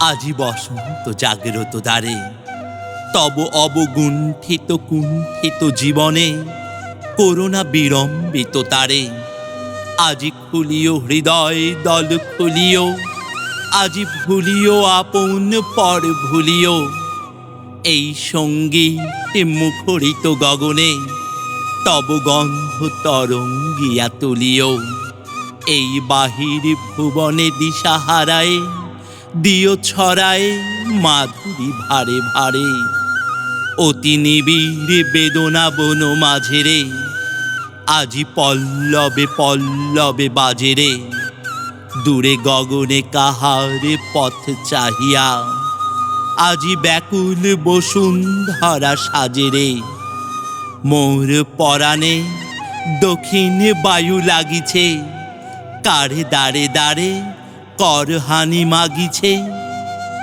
আজি বসন্ত জাগ্রত দ্বারে। তব অবগুণ্ঠিত কুণ্ঠিত জীবনে করোনা বিড়ম্বিত তারে। আজি খুলিও হৃদয়, দল খুলিও, আজি ভুলিও আপন পর ভুলিও। এই সঙ্গী মুখরিত গগনে তব গন্ধ তরঙ্গিয়া তুলিও। এই বাহির ভুবনে দিশাহারায় দিও ছড়ায় মাধুরী ভারে ভারে। অতি নিবিড় বেদনা বন মাঝেরে আজি পল্লবে পল্লবে বাজেরে দূরে গগনে কাহারে পথ চাহিয়া। আজি ব্যাকুল বসুন্ধরা সাজেরে মোর পরাণে দক্ষিণ বায়ু লাগিছে। কারে দাঁড়ে দাঁড়ে করহানি মাগিছে।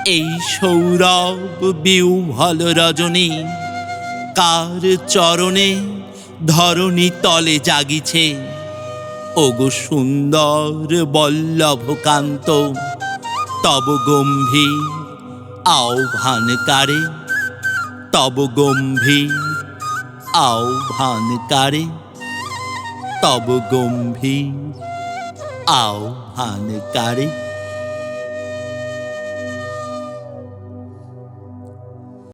এই সৌরভ বিউভল রজনী, কার চরণে ধরণী তলে জাগিছে। ওগো সুন্দর বল্লভকান্ত, তব গম্ভীর আহ্বানকারে তব গম্ভীর আহ্বানকারে তব গম্ভীর আহ্বানকারে